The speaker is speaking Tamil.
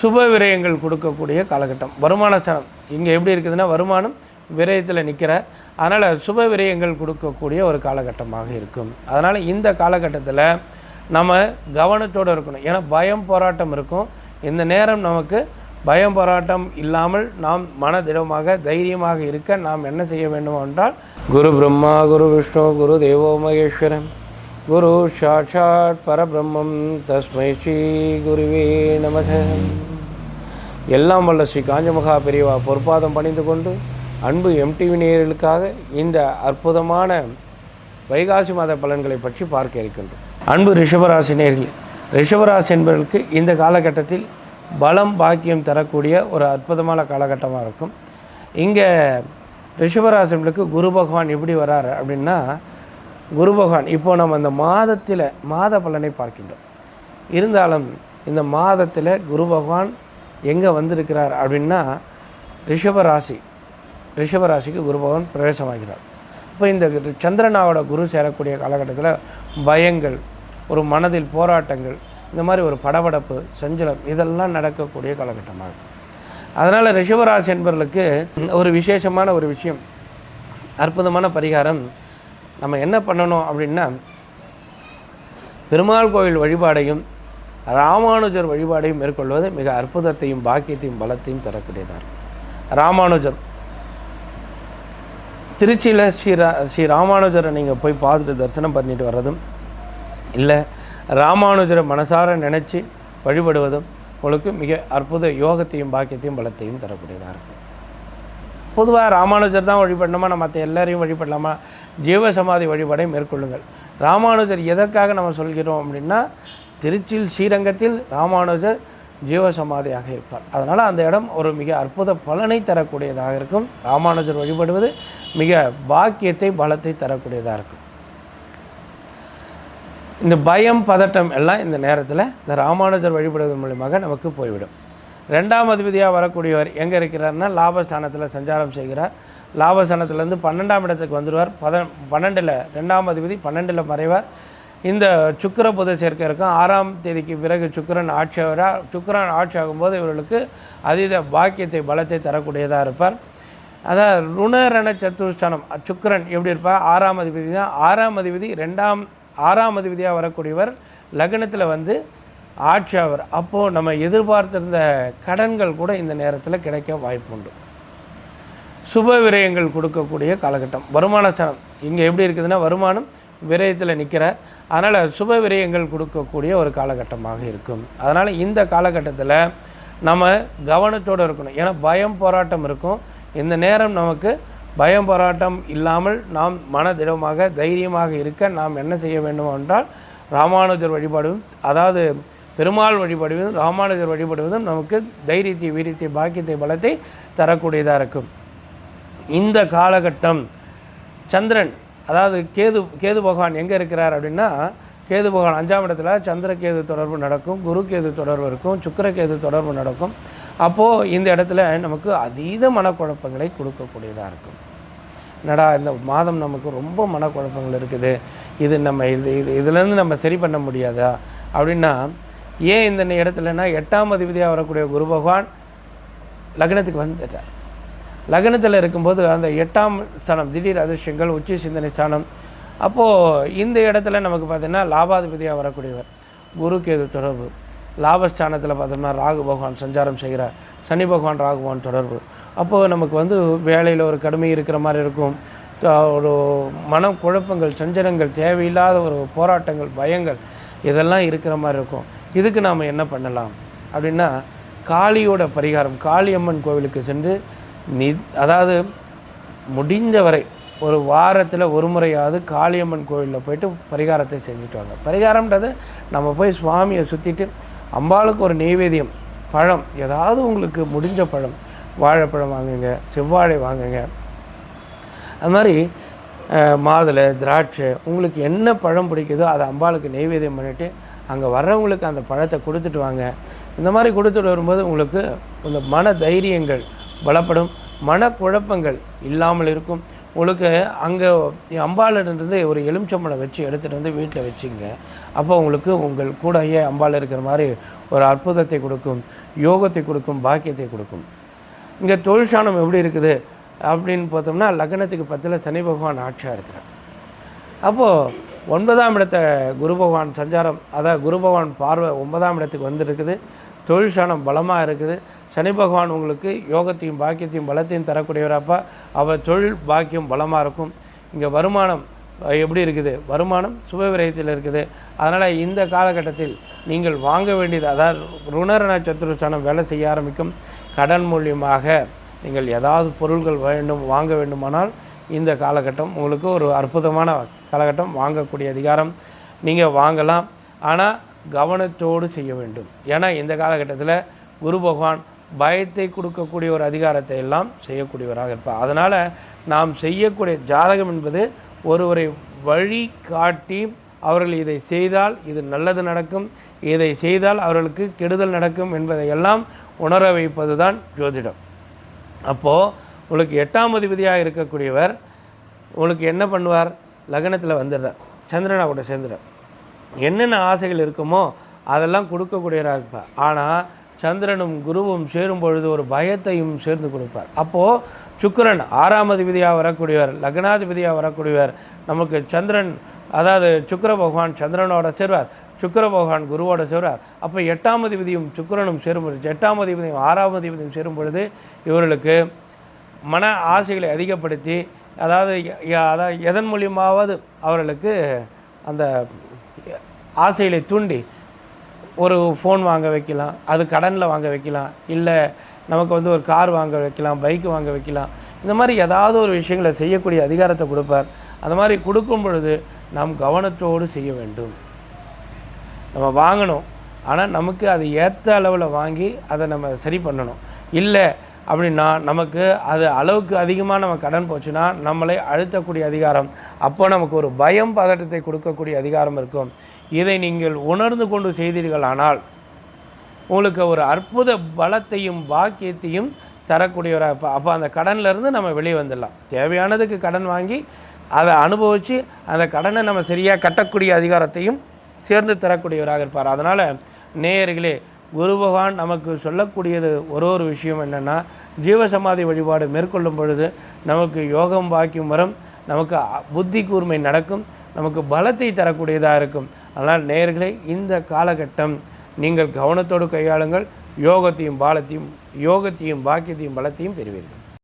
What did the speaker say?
சுப விரயங்கள் கொடுக்கக்கூடிய காலகட்டம். வருமான சனம். இங்கே எப்படி இருக்குதுன்னா வருமானம் விரயத்தில் நிற்கிறார் அதனால் சுப விரயங்கள் கொடுக்கக்கூடிய ஒரு காலகட்டமாக இருக்கும். அதனால் இந்த காலகட்டத்தில் நம்ம கவனத்தோடு இருக்கணும். ஏன்னா பயம் போராட்டம் இருக்கும். இந்த நேரம் நமக்கு பயம் போராட்டம் இல்லாமல் நாம் மனதிடமாக தைரியமாக இருக்க நாம் என்ன செய்ய வேண்டும் என்றால் குரு பிரம்மா குரு விஷ்ணு குரு தேவோ மகேஸ்வரன் குரு சாட்சாத் பரபிரம்மம். தஸ்மை ஸ்ரீ குருவே நமக. எல்லாம் வல்ல ஸ்ரீ காஞ்சமகா பெரியவா பொற்பாதம் பணிந்து கொண்டு அன்பு எம்டிவி நேயர்களுக்காக இந்த அற்புதமான வைகாசி மாத பலன்களை பற்றி பார்க்க இருக்கின்றோம். அன்பு ரிஷபராசி நேயர்களே ரிஷபராசி என்பவர்களுக்கு இந்த காலகட்டத்தில் பலம் பாக்கியம் தரக்கூடிய ஒரு அற்புதமான காலகட்டமாக இருக்கும். இங்கே ரிஷபராசிகளுக்கு குரு பகவான் எப்படி வராரு அப்படின்னா குரு பகவான் இப்போ நம்ம இந்த மாதத்தில் மாத பலனை பார்க்கின்றோம். இருந்தாலும் இந்த மாதத்தில் குரு பகவான் எங்கே வந்திருக்கிறார் அப்படின்னா ரிஷபராசி. ரிஷபராசிக்கு குரு பகவான் பிரவேசமாகிறார். இப்போ இந்த சந்திரனாவோட குரு சேரக்கூடிய காலகட்டத்தில் பயங்கள் ஒரு மனதில் போராட்டங்கள் இந்த மாதிரி ஒரு படபடப்பு சஞ்சலம் இதெல்லாம் நடக்கக்கூடிய காலகட்டமாக அதனால் ரிஷபராசி என்பவர்களுக்கு ஒரு விசேஷமான ஒரு விஷயம் அற்புதமான பரிகாரம் நம்ம என்ன பண்ணணும் அப்படின்னா பெருமாள் கோயில் வழிபாடையும் ராமானுஜர் வழிபாடையும் மேற்கொள்வது மிக அற்புதத்தையும் பாக்கியத்தையும் பலத்தையும் தரக்கூடியதாக ராமானுஜர். திருச்சியில் ஸ்ரீ ரா ஸ்ரீ ராமானுஜரை நீங்கள் போய் பார்த்துட்டு தரிசனம் பண்ணிட்டு வர்றதும் இல்லை ராமானுஜரை மனசார நினச்சி வழிபடுவதும் உங்களுக்கு மிக அற்புத யோகத்தையும் பாக்கியத்தையும் பலத்தையும் தரக்கூடியதாக இருக்கும். பொதுவாக ராமானுஜர் தான் வழிபடணுமா? நம்ம மற்ற எல்லாரையும் வழிபடலாமா? ஜீவ சமாதி வழிபாடை மேற்கொள்ளுங்கள். ராமானுஜர் எதற்காக நம்ம சொல்கிறோம் அப்படின்னா திருச்சியில் ஸ்ரீரங்கத்தில் ராமானுஜர் ஜீவ சமாதியாக இருப்பார். அதனால் அந்த இடம் ஒரு மிக அற்புத பலனை தரக்கூடியதாக இருக்கும். ராமானுஜர் வழிபடுவது மிக பாக்கியத்தை பலத்தை தரக்கூடியதாக இருக்கும். இந்த பயம் பதட்டம் எல்லாம் இந்த நேரத்தில் இந்த ராமானுஜர் வழிபடுவதன் மூலியமாக நமக்கு போய்விடும். ரெண்டாம் அதிபதியாக வரக்கூடியவர் எங்கே இருக்கிறார்னா லாபஸ்தானத்தில் சஞ்சாரம் செய்கிறார். லாபஸ்தானத்திலேருந்து பன்னெண்டாம் இடத்துக்கு வந்துடுவார் பத பன்னெண்டில் ரெண்டாம் அதிபதி பன்னெண்டில் மறைவார். இந்த சுக்கர புத சேர்க்கை இருக்கும். ஆறாம் தேதிக்கு பிறகு சுக்கரன் ஆட்சியாகிறார் சுக்கரன் ஆட்சி ஆகும்போது இவர்களுக்கு அதீத பாக்கியத்தை பலத்தை தரக்கூடியதாக இருப்பார். அதான் ருணரண சத்துருஷ்டானம் சுக்கரன் எப்படி இருப்பார்? ஆறாம் அதிபதி தான். ஆறாம் அதிபதி ரெண்டாம் ஆறாம் அதிபதியாக வரக்கூடியவர் லக்னத்தில் வந்து ஆட்சியாவர் அப்போது நம்ம எதிர்பார்த்திருந்த கடன்கள் கூட இந்த நேரத்தில் கிடைக்க வாய்ப்புண்டு சுப விரயங்கள் கொடுக்கக்கூடிய காலகட்டம். வருமான ஸ்தானம் இங்கே எப்படி இருக்குதுன்னா வருமானம் விரயத்தில் நிற்கிறார் அதனால் சுப விரயங்கள் கொடுக்கக்கூடிய ஒரு காலகட்டமாக இருக்கும். அதனால் இந்த காலகட்டத்தில் நம்ம கவனத்தோடு இருக்கணும். ஏன்னா பயம் போராட்டம் இருக்கும். இந்த நேரம் நமக்கு பயம் போராட்டம் இல்லாமல் நாம் மனதிடமாக தைரியமாக இருக்க நாம் என்ன செய்ய வேண்டும் என்றால் ராமானுஜர் வழிபாடும் அதாவது பெருமாள் வழிபடுவதும் ராமானுஜர் வழிபடுவதும் நமக்கு தைரியத்தை வீரியத்தை பாக்கியத்தை பலத்தை தரக்கூடியதாக இருக்கும். இந்த காலகட்டம் சந்திரன் அதாவது கேது கேது பகவான் எங்கே இருக்கிறார் அப்படின்னா கேது பகவான் அஞ்சாம் இடத்துல சந்திரகேது தொடர்பு நடக்கும் குரு கேது தொடர்பு இருக்கும் சுக்கரகேது தொடர்பு நடக்கும். அப்போது இந்த இடத்துல நமக்கு அதீத மனக்குழப்பங்களை கொடுக்கக்கூடியதாக இருக்கும். என்னடா இந்த மாதம் நமக்கு ரொம்ப மனக்குழப்பங்கள் இருக்குது. இது நம்ம இது இது இதுலேருந்து நம்ம சரி பண்ண முடியாதா? அப்படின்னா ஏன் இந்த இடத்துலனா எட்டாம் அதிபதியாக வரக்கூடிய குரு பகவான் லக்னத்துக்கு வந்துட்டார். லக்னத்தில் இருக்கும்போது அந்த எட்டாம் ஸ்தானம் திடீர் அதிர்ஷ்டங்கள் உச்சி சிந்தனை ஸ்தானம். அப்போது இந்த இடத்துல நமக்கு பார்த்திங்கன்னா லாபாதிபதியாக வரக்கூடியவர் குரு கேது தொடர்பு. லாபஸ்தானத்தில் பார்த்தோம்னா ராகு பகவான் சஞ்சாரம் செய்கிறார். சனி பகவான் ராகு பகவான் தொடர்பு. அப்போது நமக்கு வந்து வேலையில் ஒரு கடுமை இருக்கிற மாதிரி இருக்கும். ஒரு மன குழப்பங்கள் சஞ்சலங்கள் தேவையில்லாத ஒரு போராட்டங்கள் பயங்கள் இதெல்லாம் இருக்கிற மாதிரி இருக்கும். இதுக்கு நாம் என்ன பண்ணலாம்? அப்படின்னா காளியோட பரிகாரம் காளியம்மன் கோவிலுக்கு சென்று நி அதாவது முடிஞ்ச வரை ஒரு வாரத்தில் ஒரு முறையாவது காளியம்மன் கோயிலில் போயிட்டு பரிகாரத்தை செஞ்சுட்டு வாங்க. பரிகாரம்ன்றது நம்ம போய் சுவாமியை சுற்றிட்டு அம்பாளுக்கு ஒரு நெய்வேத்தியம் பழம் ஏதாவது உங்களுக்கு முடிஞ்ச பழம் வாழைப்பழம் வாங்குங்க செவ்வாழை வாங்குங்க. அது மாதிரி மாதுளை திராட்சை உங்களுக்கு என்ன பழம் பிடிக்குதோ அதை அம்பாளுக்கு நெய்வேத்தியம் பண்ணிவிட்டு அங்கே வர்றவங்களுக்கு அந்த பழத்தை கொடுத்துட்டு வாங்க. இந்த மாதிரி கொடுத்துட்டு வரும்போது உங்களுக்கு இந்த மன தைரியங்கள் பலப்படும் மனக்குழப்பங்கள் இல்லாமல் இருக்கும். உங்களுக்கு அங்கே அம்பாலிருந்து ஒரு எலுமிச்சம்பழம் வச்சு எடுத்துகிட்டு வந்து வீட்டில் வச்சுங்க. அப்போ உங்களுக்கு உங்கள் கூடயே அம்பால் இருக்கிற மாதிரி ஒரு அற்புதத்தை கொடுக்கும் யோகத்தை கொடுக்கும் பாக்கியத்தை கொடுக்கும். இங்கே தொழிற்சானம் எப்படி இருக்குது? அப்படின்னு பார்த்தோம்னா லக்னத்துக்கு பத்தில் சனி பகவான் ஆட்சியாக இருக்கிறார். அப்போது ஒன்பதாம் இடத்த குரு பகவான் சஞ்சாரம் அதாவது குரு பகவான் பார்வை ஒன்பதாம் இடத்துக்கு வந்திருக்குது தொழிற்சானம் பலமாக இருக்குது. சனி பகவான் உங்களுக்கு யோகத்தையும் பாக்கியத்தையும் பலத்தையும் தரக்கூடியவராப்பா. அவர் தொழில் பாக்கியம் பலமாக இருக்கும். இங்கே வருமானம் எப்படி இருக்குது? வருமானம் சுபவிரயத்தில் இருக்குது. அதனால் இந்த காலகட்டத்தில் நீங்கள் வாங்க வேண்டியது அதாவது ருணரண நட்சத்திரஸ்தானம் வேலை செய்ய ஆரம்பிக்கும். கடன் மூலியமாக நீங்கள் ஏதாவது பொருள்கள் வேண்டும் வாங்க வேண்டுமானால் இந்த காலகட்டம் உங்களுக்கு ஒரு அற்புதமான காலகட்டம் வாங்கக்கூடிய அதிகாரம். நீங்கள் வாங்கலாம். ஆனால் கவனத்தோடு செய்ய வேண்டும். ஏன்னா இந்த காலகட்டத்தில் குரு பகவான் பயத்தை கொடுக்கக்கூடிய ஒரு அதிகாரத்தை எல்லாம் செய்யக்கூடியவராக இருப்பார். அதனால் நாம் செய்யக்கூடிய ஜாதகம் என்பது ஒருவரை வழி காட்டி அவர்கள் இதை செய்தால் இது நல்லது நடக்கும் இதை செய்தால் அவர்களுக்கு கெடுதல் நடக்கும் என்பதையெல்லாம் உணர வைப்பது தான் ஜோதிடம். அப்போது உங்களுக்கு எட்டாம் அதிபதியாக இருக்கக்கூடியவர் உங்களுக்கு என்ன பண்ணுவார்? லக்னத்தில் வந்துடுறார். சந்திரனா கூட சேர்ந்துடுறார். என்னென்ன ஆசைகள் இருக்குமோ அதெல்லாம் கொடுக்கக்கூடியவராக இருப்பார். ஆனால் சந்திரனும் குருவும் சேரும் பொழுது ஒரு பயத்தையும் சேர்ந்து கொடுப்பார். அப்போது சுக்கிரன் ஆறாம் அதிபதியாக வரக்கூடியவர் லக்னாதிபதியாக வரக்கூடியவர் நமக்கு சந்திரன் அதாவது சுக்கர பகவான் சந்திரனோட சேர்வார் சுக்கர பகவான் குருவோட சேர்வார். அப்போ எட்டாம் அதிபதியும் சுக்கரனும் சேரும் பொழுது எட்டாம் அதிபதியும் ஆறாம் அதிபதியும் சேரும் பொழுது இவர்களுக்கு மன ஆசைகளை அதிகப்படுத்தி அதாவது அதாவது எதன் மூலியமாவது அவர்களுக்கு அந்த ஆசைகளை தூண்டி ஒரு ஃபோன் வாங்க வைக்கலாம் அது கடனில் வாங்க வைக்கலாம் இல்லை நமக்கு வந்து ஒரு கார் வாங்க வைக்கலாம் பைக் வாங்க வைக்கலாம். இந்த மாதிரி ஏதாவது ஒரு விஷயங்களை செய்யக்கூடிய அதிகாரத்தை கொடுப்பார். அந்த மாதிரி கொடுக்கும் பொழுது நாம் கவனத்தோடு செய்ய வேண்டும். நம்ம வாங்கணும் ஆனால் நமக்கு அது ஏற்ற அளவில் வாங்கி அதை நம்ம சரி பண்ணணும். இல்லை அப்படின்னா நமக்கு அது அளவுக்கு அதிகமாக நம்ம கடன் போச்சுன்னா நம்மளை அழுத்தக்கூடிய அதிகாரம். அப்போ நமக்கு ஒரு பயம் பதட்டத்தை கொடுக்கக்கூடிய அதிகாரம் இருக்கும். இதை நீங்கள் உணர்ந்து கொண்டு செய்தீர்களானால் உங்களுக்கு ஒரு அற்புத பலத்தையும் பாக்கியத்தையும் தரக்கூடியவராக இப்போ அப்போ அந்த கடன்லேருந்து நம்ம வெளியே வந்துடலாம். தேவையானதுக்கு கடன் வாங்கி அதை அனுபவித்து அந்த கடனை நம்ம சரியாக கட்டக்கூடிய அதிகாரத்தையும் சேர்ந்து தரக்கூடியவராக இருப்பார். அதனால் நேயர்களே குரு பகவான் நமக்கு சொல்லக்கூடியது ஒரு ஒரு விஷயம் என்னென்னா ஜீவசமாதி வழிபாடு மேற்கொள்ளும் பொழுது நமக்கு யோகம் பாக்கியம் வரும். நமக்கு அ- புத்தி கூர்மை நடக்கும். நமக்கு பலத்தை தரக்கூடியதாக இருக்கும். அதனால் நேயர்களே இந்த காலகட்டம் நீங்கள் கவனத்தோடு கையாளுங்கள் யோகத்தையும் பாலத்தையும் யோகத்தையும் பாக்கியத்தையும் பலத்தையும் பெறுவீர்கள்.